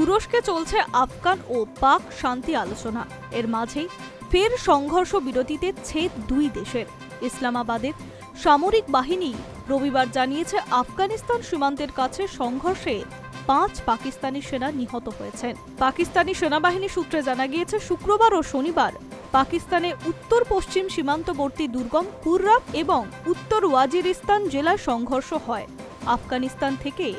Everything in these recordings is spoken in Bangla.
তুরস্কে চলছে আফগান ও পাক শান্তি আলোচনা। এর মাঝেই ফের সংঘর্ষ বিরতিতে ছেদ দুই দেশের। ইসলামাবাদের সামরিক বাহিনী রবিবার জানিয়েছে, আফগানিস্তান সীমান্তের কাছে সংঘর্ষে পাঁচ পাকিস্তানি সেনা নিহত হয়েছেন। পাকিস্তানি সেনাবাহিনী সূত্রে জানা গিয়েছে, শুক্রবার ও শনিবার পাকিস্তানে উত্তর পশ্চিম সীমান্তবর্তী দুর্গম কুর্রাম এবং উত্তর ওয়াজিরিস্তান জেলায় সংঘর্ষ হয়। আফগানিস্তান থেকে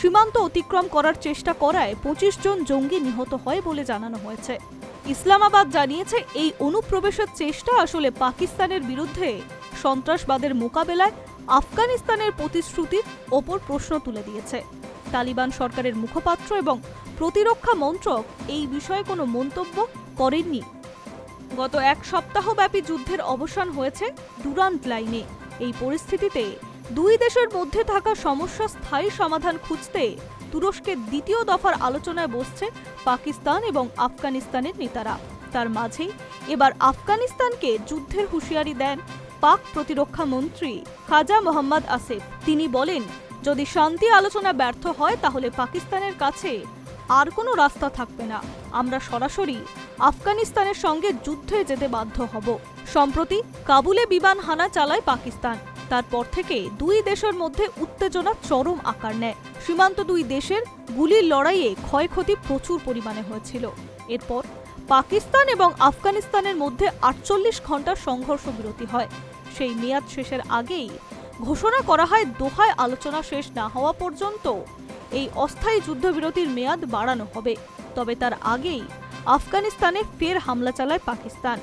সীমান্ত অতিক্রম করার চেষ্টা করায় পঁচিশ জন জঙ্গি নিহত হয় বলে জানানো হয়েছে। ইসলামাবাদ জানিয়েছে এই অনুপ্রবেশের চেষ্টা আসলে পাকিস্তানের বিরুদ্ধে সন্ত্রাসবাদের মোকাবেলায় আফগানিস্তানের প্রতিশ্রুতির ওপর প্রশ্ন তুলে দিয়েছে। তালিবান সরকারের মুখপাত্র এবং প্রতিরক্ষা মন্ত্রক এই বিষয়ে কোনো মন্তব্য করেননি। গত এক সপ্তাহব্যাপী যুদ্ধের অবসান হয়েছে ডুরান্ট লাইনে। এই পরিস্থিতিতে দুই দেশের মধ্যে থাকা সমস্যা স্থায়ী সমাধান খুঁজতে তুরস্কের দ্বিতীয় দফার আলোচনায় বসছে পাকিস্তান এবং আফগানিস্তানের নেতারা। তার মাঝেই এবার আফগানিস্তানকে যুদ্ধের হুঁশিয়ারি দেন পাক প্রতিরক্ষা মন্ত্রী খাজা মোহাম্মদ আসিফ। তিনি বলেন, যদি শান্তি আলোচনা ব্যর্থ হয়, তাহলে পাকিস্তানের কাছে আর কোনো রাস্তা থাকবে না। আমরা সরাসরি আফগানিস্তানের সঙ্গে যুদ্ধে যেতে বাধ্য হব। সম্প্রতি কাবুলে বিমান হানা চালায় পাকিস্তান। তারপর থেকে দুই দেশের মধ্যে উত্তেজনা চরম আকার নেয়। সীমান্ত দুই দেশের গুলির লড়াইয়ে ক্ষয়ক্ষতি প্রচুর পরিমাণে হয়েছিল। এরপর পাকিস্তান এবং আফগানিস্তানের মধ্যে আটচল্লিশ ঘণ্টার সংঘর্ষ বিরতি হয়। সেই মেয়াদ শেষের আগেই ঘোষণা করা হয়, দোহায় আলোচনা শেষ না হওয়া পর্যন্ত এই অস্থায়ী যুদ্ধবিরতির মেয়াদ বাড়ানো হবে। তবে তার আগেই আফগানিস্তানে ফের হামলা চালায় পাকিস্তান।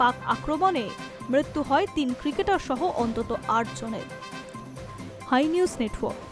পাক আক্রমণে মৃত্যু হয় তিন ক্রিকেটার সহ অন্তত আটজনের। High news network.